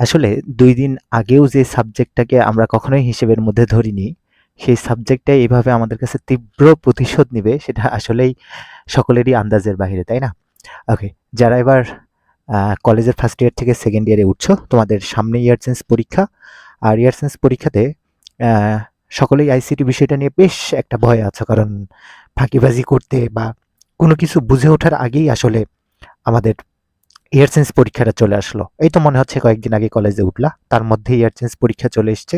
আসলে দুই দিন আগেও যে সাবজেক্টটাকে আমরা কখনোই হিসেবের মধ্যে ধরিনি, সেই সাবজেক্টটাই এভাবে আমাদের কাছে তীব্র প্রতিশোধ নিবে সেটা আসলেই সকলেরই আন্দাজের বাহিরে, তাই না? ওকে, যারা এবার কলেজের ফার্স্ট ইয়ার থেকে সেকেন্ড ইয়ারে উঠছো, তোমাদের সামনে ইয়ার চেঞ্জ পরীক্ষা। আর ইয়ার চেঞ্জ পরীক্ষাতে সকলেই আইসিটি বিষয়টা নিয়ে বেশ একটা ভয় আছে কারণ ফাঁকিবাজি করতে বা কোনো কিছু বুঝে ওঠার আগেই আসলে আমাদের ইয়ার চেঞ্জ পরীক্ষাটা চলে আসলো। এই তো মনে হচ্ছে কয়েকদিন আগে কলেজে উঠলা। তার মধ্যে ইয়ারসেন্স পরীক্ষা চলে এসছে।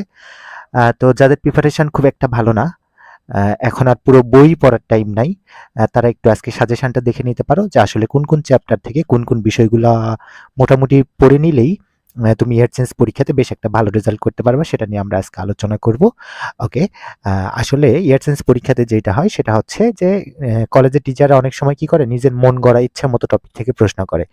তো যাদের প্রিপারেশান খুব একটা ভালো না, এখন আর পুরো বই পড়ার টাইম নাই। তারা একটু আজকে সাজেশনটা দেখে নিতে পারো যে আসলে কোন, কোন চ্যাপ্টার থেকে কোন, কোন বিষয়গুলো মোটামুটি পড়ে নিলেই তুমি চেঞ্জ পরীক্ষাতে বেশ একটা ভালো রেজাল্ট করতে পারবে সেটা নিয়ে আমরা আজকে আলোচনা করব। ওকে, আসলে চেঞ্জ পরীক্ষাতে যেটা হয় সেটা হচ্ছে যে কলেজের টিচাররা অনেক সময় কি করে নিজের মন গড়া ইচ্ছা মতো টপিক থেকে প্রশ্ন করে।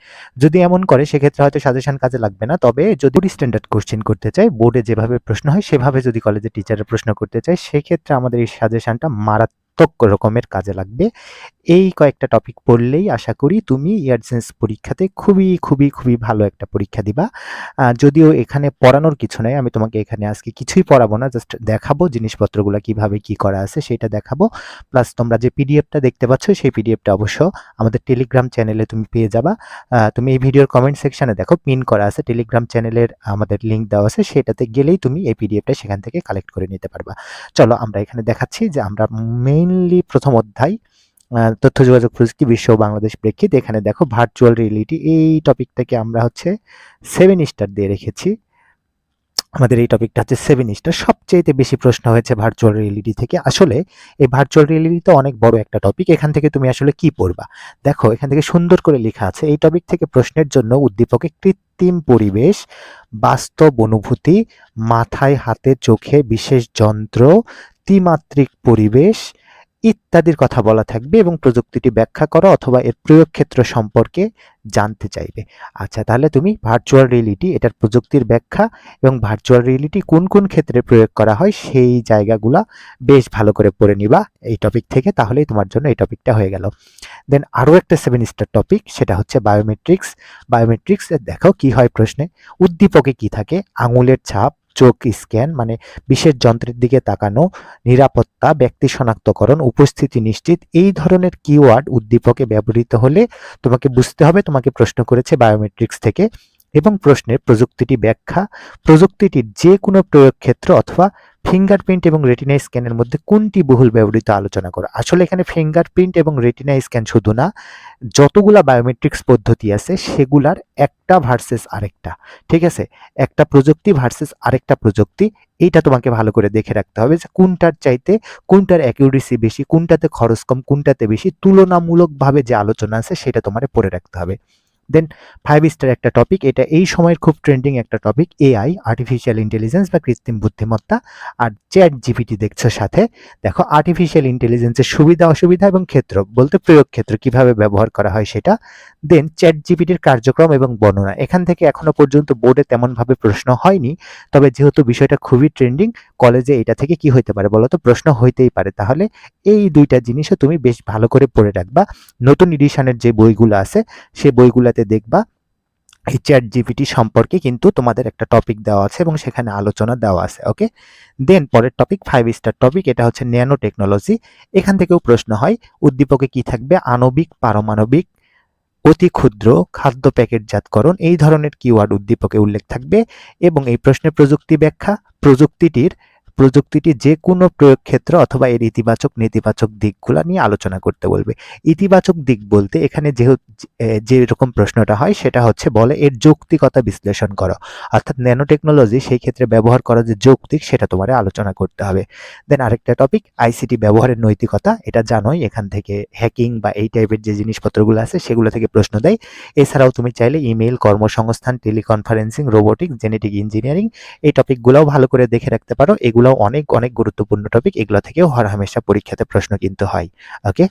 যদি এমন করে সেক্ষেত্রে হয়তো সাজেশন কাজে লাগবে না। তবে যদি স্ট্যান্ডার্ড কোশ্চেন করতে চায়, বোর্ডে যেভাবে প্রশ্ন হয় সেভাবে যদি কলেজের টিচাররা প্রশ্ন করতে চায়, সেক্ষেত্রে আমাদের এই সাজেশনটা মারাত্মক রকমের কাজে লাগবে। এই কয়েকটা টপিক পড়লেই আশা করি তুমি ইয়ার চেঞ্জ পরীক্ষাতে খুবই, খুবই, খুবই ভালো একটা পরীক্ষা দিবা। যদিও এখানে পড়ানোর কিছু নাই। আমি তোমাকে এখানে আজকে কিছুই পড়াবো না। জাস্ট দেখাবো জিনিসপত্রগুলা কীভাবে কি করা আছে সেটা দেখাবো। প্লাস তোমরা যে পিডিএফটা দেখতে পাচ্ছ সেই পিডিএফটা অবশ্য আমাদের টেলিগ্রাম চ্যানেলে তুমি পেয়ে যাবা। তুমি এই ভিডিওর কমেন্ট সেকশনে দেখো পিন করা আছে টেলিগ্রাম চ্যানেলের আমাদের লিংক দেওয়া আছে। সেটাতে গেলেই তুমি এই পিডিএফটা সেখান থেকে কালেক্ট করে নিতে পারবা। চলো আমরা এখানে দেখাচ্ছি যে আমরা মেইনলি ১ম অধ্যায় তথ্য যোগাযোগ প্রযুক্তি বিশ্ব বাংলাদেশ প্রেক্ষিত। এখানে দেখো ভার্চুয়াল রিয়েলিটি এই টপিকটাকে আমরা হচ্ছে 7 স্টার দিয়ে রেখেছি। আমাদের এই টপিকটা হচ্ছে 7 স্টার। সবচাইতে বেশি প্রশ্ন হয়েছে ভার্চুয়াল রিয়েলিটি থেকে। আসলে এই ভার্চুয়াল রিয়েলিটি তো অনেক বড় একটা টপিক। এখান থেকে তুমি আসলে কি পড়বা? দেখো এখান থেকে সুন্দর করে লেখা আছে এই টপিক থেকে প্রশ্নের জন্য উদ্দীপকে কৃত্রিম পরিবেশ, বাস্তব অনুভূতি, মাথায়, হাতে, চোখে বিশেষ যন্ত্র, ত্রিমাত্রিক পরিবেশ ইত্যাদির কথা বলা থাকবে এবং প্রযুক্তিটি ব্যাখ্যা করো অথবা এর প্রয়োগ ক্ষেত্র সম্পর্কে জানতে চাইবে। আচ্ছা তাহলে তুমি ভার্চুয়াল রিয়েলিটি এটার প্রযুক্তির ব্যাখ্যা এবং ভার্চুয়াল রিয়েলিটি কোন, কোন ক্ষেত্রে প্রয়োগ করা হয় সেই জায়গাগুলা বেশ ভালো করে পড়ে নিবা এই টপিক থেকে তাহলেই তোমার জন্য এই টপিকটা হয়ে গেল। দেন আরও একটা 7 স্টার টপিক সেটা হচ্ছে বায়োমেট্রিক্স। বায়োমেট্রিক্স দেখো কি হয় প্রশ্নে? উদ্দীপকে কি থাকে? আঙুলের ছাপ, চোখ স্ক্যান মানে বিশেষ যন্ত্রের দিকে তাকানো, নিরাপত্তা, ব্যক্তি শনাক্তকরণ, উপস্থিতি নিশ্চিত এই ধরনের কিওয়ার্ড উদ্দীপকে ব্যবহৃত হলে তোমাকে বুঝতে হবে তোমাকে প্রশ্ন করেছে বায়োমেট্রিক্স থেকে এবং প্রশ্নের প্রযুক্তিটি ব্যাখ্যা, প্রযুক্তিটির যে কোনো প্রয়োগ ক্ষেত্র অথবা ফিঙ্গারপ্রিন্ট এবং রেটিনা স্ক্যানের মধ্যে কোনটি বহুল ব্যবহৃত আলোচনা করো। আসলে এখানে ফিঙ্গারপ্রিন্ট এবং রেটিনা স্ক্যান শুধু না, যতগুলা বায়োমেট্রিক্স পদ্ধতি আছে সেগুলার একটা ভার্সেস আরেকটা। ঠিক আছে? একটা প্রযুক্তি ভার্সেস আরেকটা প্রযুক্তি এইটা তোমাকে ভালো করে দেখে রাখতে হবে যে কোনটার চাইতে কোনটার অ্যাকিউরেসি বেশি, কোনটাতে খরচ কম, কোনটাতে বেশি তুলনামূলকভাবে যে আলোচনা আছে সেটা তোমারে পড়ে রাখতে হবে। দেন ফাইভ স্টার একটা টপিক এটা এই সময়ের খুব ট্রেন্ডিং একটা টপিক এআই আর্টিফিশিয়াল ইন্টেলিজেন্স বা কৃত্রিম বুদ্ধিমত্তা আর চ্যাট জিপিটি দেখছ সাথে। দেখো আর্টিফিশিয়াল ইন্টেলিজেন্সের সুবিধা, অসুবিধা এবং ক্ষেত্র, বলতে প্রয়োগ ক্ষেত্র, কীভাবে ব্যবহার করা হয় সেটা। দেন চ্যাট জিপিটির কার্যক্রম এবং বর্ণনা, এখান থেকে এখনও পর্যন্ত বোর্ডে তেমনভাবে প্রশ্ন হয়নি, তবে যেহেতু বিষয়টা খুবই ট্রেন্ডিং কলেজে এটা থেকে কি হইতে পারে বলো তো প্রশ্ন হইতেই পারে। তাহলে এই দুইটা জিনিসও তুমি বেশ ভালো করে পড়ে রাখবা। নতুন এডিশনের যে বইগুলো আছে সেই বইগুলাতে দেখবা এই চ্যাট জিপিটি সম্পর্কে কিন্তু তোমাদের একটা টপিক দেওয়া আছে এবং সেখানে আলোচনা দেওয়া আছে ওকে দেন পরের টপিক ফাইভ স্টার টপিক এটা হচ্ছে ন্যানো টেকনোলজি। এখান থেকেও প্রশ্ন হয়, উদ্দীপকে কি থাকবে? আণবিক, পারমাণবিক, অতি ক্ষুদ্র, খাদ্য প্যাকেটজাতকরণ, এই ধরনের কিওয়ার্ড উদ্দীপকে উল্লেখ থাকবে এবং এই প্রশ্নের প্রযুক্তি ব্যাখ্যা, প্রযুক্তিটির প্রযুক্তিটি যে কোনো প্রয়োগ ক্ষেত্র অথবা এর ইতিবাচক, নেতিবাচক দিকগুলো নিয়ে আলোচনা করতে বলবে। ইতিবাচক দিক বলতে এখানে যেহেতু যেরকম প্রশ্নটা হয় সেটা হচ্ছে বলে এর যৌক্তিকতা বিশ্লেষণ করো। অর্থাৎ ন্যানো টেকনোলজি সেই ক্ষেত্রে ব্যবহার করা যে যৌক্তিক সেটা তোমার আলোচনা করতে হবে। দেন আরেকটা টপিক আইসিটি ব্যবহারের নৈতিকতা। এটা জানোই এখান থেকে হ্যাকিং বা এই টাইপের যে জিনিসপত্রগুলো আছে সেগুলো থেকে প্রশ্ন দেয়। এছাড়াও তুমি চাইলে ইমেল কর্মসংস্থান টেলিকনফারেন্সিং রোবোটিক্স জেনেটিক ইঞ্জিনিয়ারিং এই টপিকগুলোও ভালো করে দেখে রাখতে পারো। এগুলো অনেক অনেক গুরুত্বপূর্ণ টপিক এগুলো থেকেও হরহামেশা পরীক্ষাতে প্রশ্ন কিন্তু হয়। ওকে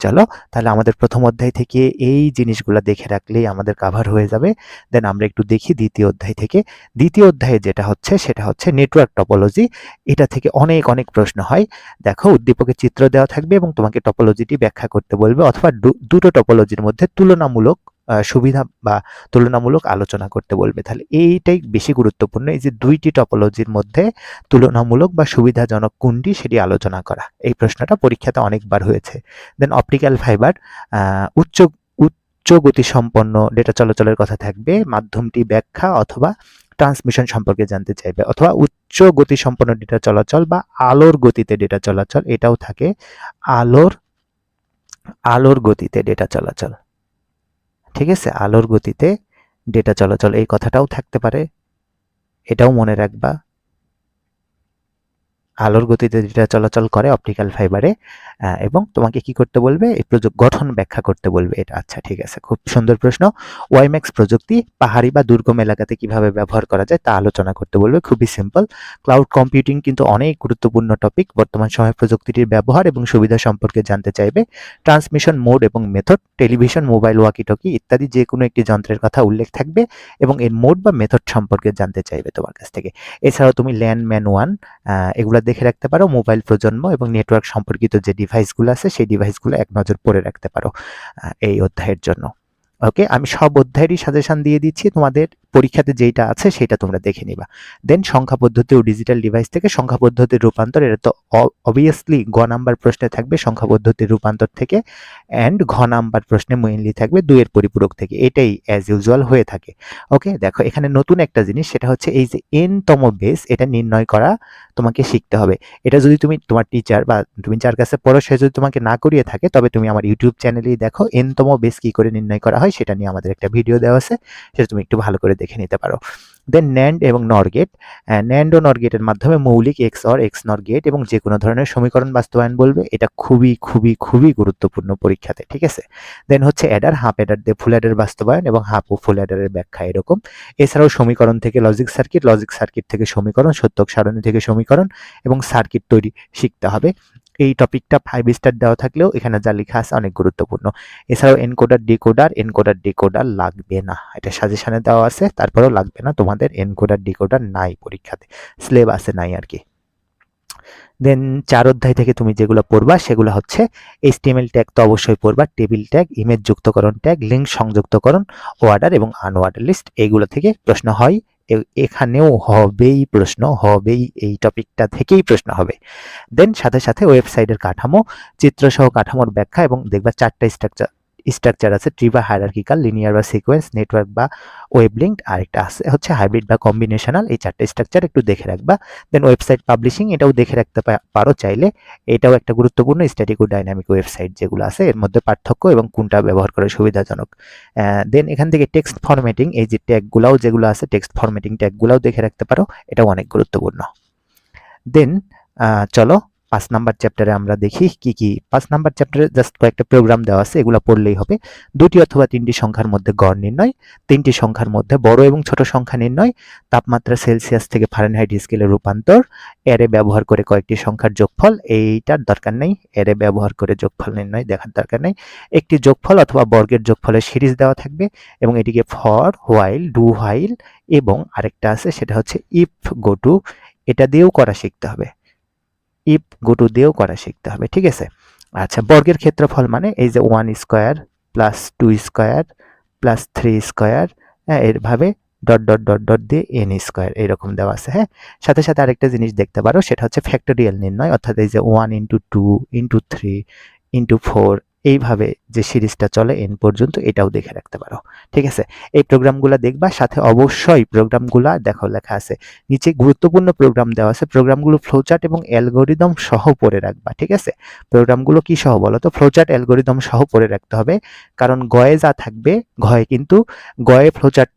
চলো, তাহলে আমাদের প্রথম অধ্যায় থেকে এই জিনিসগুলো দেখে রাখলেই আমাদের কাভার হয়ে যাবে। দেন আমরা একটু দেখি দ্বিতীয় অধ্যায় থেকে। দ্বিতীয় অধ্যায়ে যেটা হচ্ছে, সেটা হচ্ছে নেটওয়ার্ক টপোলজি এটা থেকে অনেক অনেক প্রশ্ন হয়। দেখো, উদ্দীপকে চিত্র দেওয়া থাকবে এবং তোমাকে টপোলজিটি ব্যাখ্যা করতে বলবে অথবা দুটো টপোলজির মধ্যে তুলনামূলক সুবিধা বা তুলনামূলক আলোচনা করতে বলবে। তাহলে এইটাই বেশি গুরুত্বপূর্ণ। এই যে দুইটি টপোলজির মধ্যে তুলনামূলক বা সুবিধাজনক কোনটি সেটি আলোচনা করা। এই প্রশ্নটা পরীক্ষাতে অনেকবার হয়েছে। দেন অপটিক্যাল ফাইবার উচ্চ উচ্চ গতিসম্পন্ন ডেটা চলাচলের কথা থাকবে। মাধ্যমটি ব্যাখ্যা অথবা ট্রান্সমিশন সম্পর্কে জানতে চাইবে, অথবা উচ্চ গতিসম্পন্ন ডেটা চলাচল বা আলোর গতিতে ডেটা চলাচল, এটাও থাকে। আলোর আলোর গতিতে ডেটা চলাচল। ঠিক আছে? আলোর গতিতে ডেটা চলাচল এই কথাটাও থাকতে পারে। এটাও মনে রাখবা। আলোর গতিতে যেটা চলাচল করে অপটিক্যাল ফাইবারে এবং তোমাকে কি করতে বলবে? এই প্রযোগ গঠন ব্যাখ্যা করতে বলবে এটা। আচ্ছা ঠিক আছে। খুব সুন্দর প্রশ্ন। ওয়াইম্যাক্স প্রযুক্তি পাহাড়ি বা দুর্গম এলাকাতে কীভাবে ব্যবহার করা যায় তা আলোচনা করতে বলবে। খুবই সিম্পল। ক্লাউড কম্পিউটিং কিন্তু অনেক গুরুত্বপূর্ণ টপিক। বর্তমান সময়ে প্রযুক্তিটির ব্যবহার এবং সুবিধা সম্পর্কে জানতে চাইবে। ট্রান্সমিশন মোড এবং method, television, mobile walkie talkie ইত্যাদি যেকোনো একটি যন্ত্রের কথা উল্লেখ থাকবে এবং এর মোড বা মেথড সম্পর্কে জানতে চাইবে তোমার কাছ থেকে। এছাড়াও তুমি ল্যান্ড ম্যান 1 আ এগুলা দেখে রাখতে পারো। মোবাইল প্রজন্ম এবং নেটওয়ার্ক সম্পর্কিত যে ডিভাইসগুলো আছে, সেই ডিভাইসগুলো এক নজর পড়ে রাখতে পারো এই অধ্যায়ের জন্য। ওকে? আমি সব অধ্যায়েরই সাজেশান দিয়ে দিচ্ছি। তোমাদের পরীক্ষাতে যেইটা আছে সেটা তোমরা দেখে নিবা। দেন সংখ্যা পদ্ধতি ও ডিজিটাল ডিভাইস থেকে সংখ্যা পদ্ধতির রূপান্তর, এটা তো অবভিয়াসলি গ নাম্বার প্রশ্নে থাকবে সংখ্যা পদ্ধতির রূপান্তর থেকে অ্যান্ড ঘ নাম্বার প্রশ্নে মেইনলি থাকবে ২ এর পরিপূরক থেকে। এটাই অ্যাজ ইউজুয়াল হয়ে থাকে। ওকে? দেখো, এখানে নতুন একটা জিনিস, সেটা হচ্ছে এই যে n তম বেস এটা নির্ণয় করা তোমাকে শিখতে হবে। এটা যদি তুমি, তোমার টিচার বা তুমি যার কাছে পড়ো, সে যদি তোমাকে না করিয়ে থাকে, তবে তুমি আমার ইউটিউব চ্যানেলেই দেখো, n তম বেস কি করে নির্ণয় করা হয়, সেটা নিয়ে আমাদের একটা ভিডিও দেওয়া আছে। সেটা তুমি একটু ভালো করে দেখে নিতে পারো। দেন NAND এবং NOR গেট। অ্যা NAND ও NOR গেটের মাধ্যমে মৌলিক XOR, XNOR গেট এবং যেকোনো ধরনের সমীকরণ বাস্তবায়ন বলবে। এটা খুবই, খুবই, খুবই গুরুত্বপূর্ণ পরীক্ষাতে। ঠিক আছে? দেন হচ্ছে অ্যাডার, হাফ অ্যাডার দিয়ে ফুল অ্যাডার বাস্তবায়ন এবং হাফ ও ফুল অ্যাডারের ব্যাখ্যা এরকম। এছাড়াও সমীকরণ থেকে লজিক সার্কিট, লজিক সার্কিট থেকে সমীকরণ, সত্যক সারণী থেকে সমীকরণ এবং সার্কিট তৈরি শিখতে হবে। এই টপিকটা ফাইভ স্টার দেওয়া থাকলেও এখানে যা লেখা আছে অনেক গুরুত্বপূর্ণ। এছাড়াও এনকোডার, ডিকোডার, এনকোডার, ডিকোডার লাগবে না। এটা সাজেশনে দেওয়া আছে তারপরেও লাগবে না। তোমাদের এনকোডার, ডিকোডার নাই পরীক্ষাতে। সিলেবাসে নাই আর কি দেন চার অধ্যায় থেকে তুমি যেগুলো পড়বা সেগুলো হচ্ছে HTML ট্যাগ তো অবশ্যই পড়বা, টেবিল ট্যাগ, ইমেজ যুক্তকরণ ট্যাগ, লিঙ্ক সংযুক্তকরণ, ওয়ার্ডার এবং আনঅর্ডার লিস্ট এইগুলো থেকে প্রশ্ন হয়। এখানেও হবেই প্রশ্ন, হবেই এই টপিকটা থেকেই প্রশ্ন হবে। দেন সাথে, সাথে ওয়েবসাইটের কাঠামো, চিত্রসহ কাঠামোর ব্যাখ্যা এবং দেখবা চারটা স্ট্রাকচার স্ট্রাকচার আছে ট্রি বা হায়ারার্কিক্যাল, লিনিয়ার বা সিকোয়েন্স, নেটওয়ার্ক বা ওয়েব লিঙ্কড আরেকটা আছে হচ্ছে হাইব্রিড বা কম্বিনেশনাল এই ৪ টা স্ট্রাকচার একটু দেখে রাখবা। দেন ওয়েবসাইট পাবলিশিং এটাও দেখে রাখতে পারো চাইলে। এটাও একটা গুরুত্বপূর্ণ স্ট্যাটিক ও ডাইনামিক ওয়েবসাইট যেগুলো আছে এর মধ্যে পার্থক্য এবং কোনটা ব্যবহার করা সুবিধাজনক। দেন এখান থেকে টেক্সট ফরম্যাটিং এই যে ট্যাগগুলাও যেগুলো আছে টেক্সট ফরম্যাটিং ট্যাগগুলাও দেখে রাখতে পারো। এটাও অনেক গুরুত্বপূর্ণ। দেন চলো ৫ নাম্বার চ্যাপ্টারে আমরা দেখি কি, কি ৫ নাম্বার চ্যাপ্টারে জাস্ট কয়েকটা প্রোগ্রাম দেওয়া আছে এগুলা পড়লেই হবে। ২ টি অথবা ৩ টি সংখ্যার মধ্যে গড় নির্ণয়, ৩ টি সংখ্যার মধ্যে বড় এবং ছোট সংখ্যা নির্ণয়, তাপমাত্রা সেলসিয়াস থেকে ফারেনহাইট স্কেলে রূপান্তর, অ্যারে ব্যবহার করে কয়েকটি সংখ্যার যোগফল এইটার দরকার নেই। অ্যারে ব্যবহার করে যোগফল নির্ণয় দেখার দরকার নেই। একটি যোগফল অথবা বর্গের যোগফলের সিরিজ দেওয়া থাকবে এবং এটিকে ফর, হোয়াইল, ডু হোয়াইল এবং আরেকটা আছে সেটা হচ্ছে ইফ গো টু এটা দিয়েও করা শিখতে হবে। ইফ গো টু দিয়েও করা শিখতে হবে। ঠিক আছে? আচ্ছা বর্গের ক্ষেত্রফল মানে এই যে one square plus two square plus three square হ্যাঁ এরভাবে ডট, ডট, ডট, ডট দিয়ে এন স্কোয়ার এরকম দেওয়া আছে। হ্যাঁ? সাথে, সাথে আরেকটা জিনিস দেখতে পারো সেটা হচ্ছে ফ্যাক্টোরিয়াল নির্ণয় অর্থাৎ এই যে one into two into three into 4 এইভাবে যে সিরিজটা চলে এন পর্যন্ত এটাও দেখে রাখতে পারো। ঠিক আছে? এই প্রোগ্রামগুলা দেখবা সাথে অবশ্যই প্রোগ্রামগুলা দেখো লেখা আছে। নিচে গুরুত্বপূর্ণ প্রোগ্রাম দেওয়া আছে। প্রোগ্রামগুলো ফ্লোচার্ট এবং অ্যালগরিদম সহ পড়ে রাখবা। ঠিক আছে? প্রোগ্রামগুলো কি সহ বলো তো? ফ্লোচার্ট, অ্যালগরিদম সহ পড়ে রাখতে হবে। কারণ গয়ে যা থাকবে ঘয়ে কিন্তু গয়ে ফ্লোচার্ট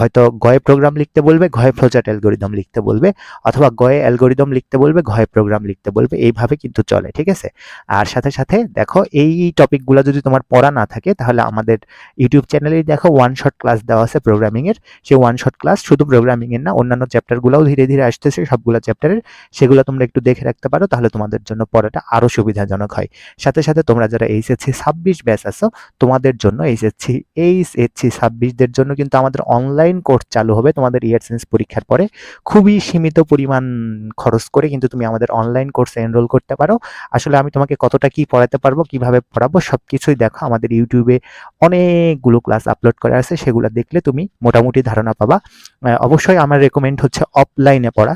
হয়তো গয়ে প্রোগ্রাম লিখতে বলবে, ঘয়ে ফ্লোচার্ট অ্যালগরিদম লিখতে বলবে অথবা গয়ে অ্যালগরিদম লিখতে বলবে, ঘয়ে প্রোগ্রাম লিখতে বলবে। এইভাবে কিন্তু চলে। ঠিক আছে? আর সাথে, সাথে দেখো এই টপিকগুলা যদি তোমার পড়া না থাকে তাহলে আমাদের ইউটিউব চ্যানেলেই দেখো ওয়ান শট ক্লাস দেওয়া আছে প্রোগ্রামিং এর। সেই ওয়ান শট ক্লাস শুধু প্রোগ্রামিং এর না অন্যান্য চ্যাপ্টারগুলাও ধীরে, ধীরে আসতেছে সবগুলা চ্যাপ্টারের। সেগুলা তোমরা একটু দেখে রাখতে পারো তাহলে তোমাদের জন্য পড়াটা আরও সুবিধাজনক হয়। সাথে, সাথে তোমরা যারা এইচএসসি ২৬ ব্যাচ আছো তোমাদের জন্য এইচএসসি এইচএসসি ২৬ দের জন্য কিন্তু আমাদের অনলাইন কোর্স চালু হবে তোমাদের ইয়ার সেন্স পরীক্ষার পরে। খুবই সীমিত পরিমাণ খরচ করে কিন্তু তুমি আমাদের অনলাইন কোর্সে এনরোল করতে পারো। আসলে আমি তোমাকে কতটা কি পড়াতে পারব, কীভাবে কীভাবে পড়াবো সব কিছুই দেখো। আমাদের ইউটিউবে অনেকগুলো ক্লাস আপলোড করা আছে, সেগুলো দেখলে তুমি মোটামুটি ধারণা পাবা। অবশ্যই আমার রেকমেন্ড হচ্ছে অফলাইনে পড়া।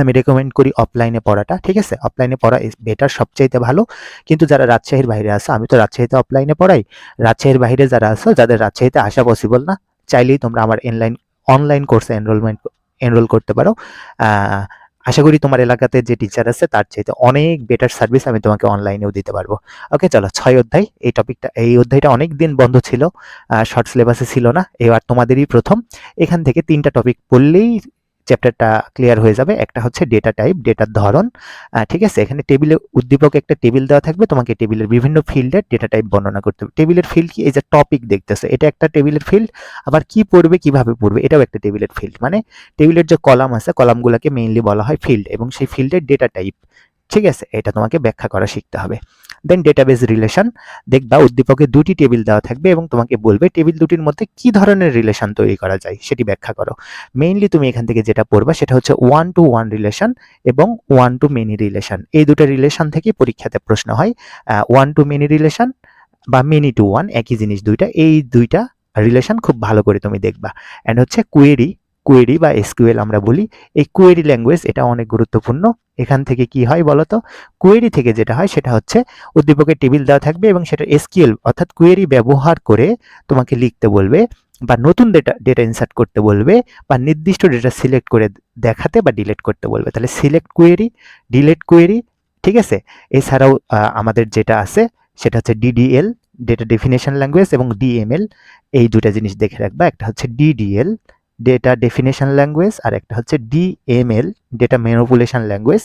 আমি রেকমেন্ড করি অফলাইনে পড়াটা, ঠিক আছে? অফলাইনে পড়া ইজ বেটার সবচাইতে ভালো। কিন্তু যারা রাজশাহীর বাইরে আসো আমি তো রাজশাহীতে অফলাইনে পড়াই। রাজশাহীর বাইরে যারা আসো যাদের রাজশাহীতে আসা পসিবল না, চাইলেই তোমরা আমার অনলাইন অনলাইন কোর্সে এনরোলমেন্ট এনরোল করতে পারো। আশা করি তোমার এলাকাতে যে টিচার আছে, তার চাইতে অনেক বেটার সার্ভিস আমি তোমাকে অনলাইনেও দিতে পারব। ওকে চলো, ছয় অধ্যায়। এই টপিকটা এই অধ্যায়টা অনেক দিন বন্ধ ছিল শর্ট সিলেবাসে ছিল না, এবার তোমাদেরই প্রথম। এখান থেকে তিনটা টপিক পড়লেই চ্যাপ্টারটা ক্লিয়ার হয়ে যাবে। একটা হচ্ছে ডেটা টাইপ ডেটার ধরন। ঠিক আছে? এখানে টেবিলে উদ্দীপক একটা টেবিল দেওয়া থাকবে। তোমাকে টেবিলের বিভিন্ন ফিল্ডের ডেটা টাইপ বর্ণনা করতে হবে। টেবিলের ফিল্ড কি? এই যে টপিক দেখতেছে। এটা একটা টেবিলের ফিল্ড। আবার কি পড়বে, কীভাবে পড়বে? এটাও একটা টেবিলের ফিল্ড। মানে টেবিলের যে কলাম আছে, কলামগুলোকে মেইনলি বলা হয় ফিল্ড এবং সেই ফিল্ডের ডেটা টাইপ। ঠিক আছে? এটা তোমাকে ব্যাখ্যা করা শিখতে হবে। দেন ডেটাবেস রিলেশন দেখবা উদ্দীপকে দুটি টেবিল দেওয়া থাকবে এবং তোমাকে বলবে টেবিল দুটির মধ্যে কি ধরনের রিলেশন তৈরি করা যায় সেটি ব্যাখ্যা করো। মেইনলি তুমি এখান থেকে যেটা পড়বা সেটা হচ্ছে ওয়ান টু ওয়ান রিলেশন এবং ওয়ান টু মেনি রিলেশন এই দুটো রিলেশন থেকে পরীক্ষাতে প্রশ্ন হয় ওয়ান টু মেনি রিলেশন বা মেনি টু ওয়ান একই জিনিস দুইটা, এই দুইটা রিলেশন খুব ভালো করে তুমি দেখবা। অ্যান্ড হচ্ছে কুয়েরি কুয়েরি বা এসকিউএল আমরা বলি, এই কুয়েরি ল্যাঙ্গুয়েজ এটা অনেক গুরুত্বপূর্ণ। এখান থেকে কি হয় বলতো? কুয়েরি থেকে যেটা হয় সেটা হচ্ছে উদ্দীপকের টেবিল দেওয়া থাকবে এবং সেটা এসকিউএল অর্থাৎ কুয়েরি ব্যবহার করে তোমাকে লিখতে বলবে বা নতুন ডেটা ডেটা ইনসার্ট করতে বলবে বা নির্দিষ্ট ডেটা সিলেক্ট করে দেখাতে বা ডিলেট করতে বলবে। তাহলে সিলেক্ট কোয়েরি ডিলেট কোয়েরি ঠিক আছে? এছাড়াও আমাদের যেটা আছে সেটা হচ্ছে ডিডিএল ডেটা ডেফিনেশন ল্যাঙ্গুয়েজ এবং ডিএমএল এই দুটা জিনিস দেখে রাখবা। একটা হচ্ছে ডিডিএল ডেটা ডেফিনেশন ল্যাঙ্গুয়েজ আর একটা হচ্ছে ডিএমএল ডেটা ম্যানিপুলেশন ল্যাঙ্গুয়েজ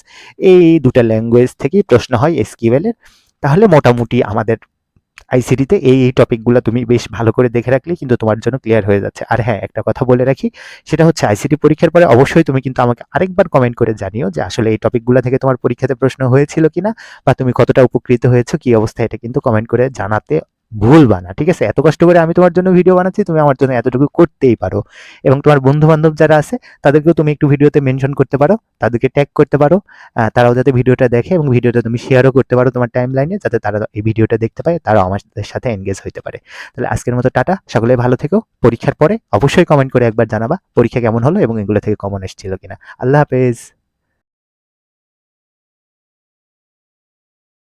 এই দুটা ল্যাঙ্গুয়েজ থেকেই প্রশ্ন হয় এসকিউএল এর। তাহলে মোটামুটি আমাদের আইসিডিতে এই এই টপিকগুলো তুমি বেশ ভালো করে দেখে রাখলে কিন্তু তোমার জন্য ক্লিয়ার হয়ে যাচ্ছে। আর হ্যাঁ একটা কথা বলে রাখি, সেটা হচ্ছে আইসিটি পরীক্ষার পরে অবশ্যই তুমি কিন্তু আমাকে আরেকবার কমেন্ট করে জানিও যে আসলে এই টপিকগুলো থেকে তোমার পরীক্ষাতে প্রশ্ন হয়েছিল কিনা বা তুমি কতটা উপকৃত হয়েছো, কি অবস্থা এটা কিন্তু কমেন্ট করে জানাতে ভুলবা না, ঠিক আছে? এত কষ্ট করে আমি তোমার জন্য ভিডিও বানাচ্ছি, তুমি আমার জন্য এতটুকু করতেই পারো। এবং তোমার বন্ধু বান্ধব যারা আছে, তাদেরকেও তুমি একটু ভিডিওতে মেনশন করতে পারো, তাদেরকে ট্যাগ করতে পারো তারাও যাতে ভিডিওটা দেখে এবং ভিডিওটা তুমি শেয়ারও করতে পারো তোমার টাইম লাইনে যাতে তারা এই ভিডিওটা দেখতে পায়, তারাও আমাদের সাথে এনগেজ হতে পারে। তাহলে আজকের মতো টাটা, সকলে ভালো থেকো। পরীক্ষার পরে অবশ্যই কমেন্ট করে একবার জানাবা, পরীক্ষা কেমন হলো এবং এগুলো থেকে কমন এসেছিল কিনা। আল্লাহ হাফেজ।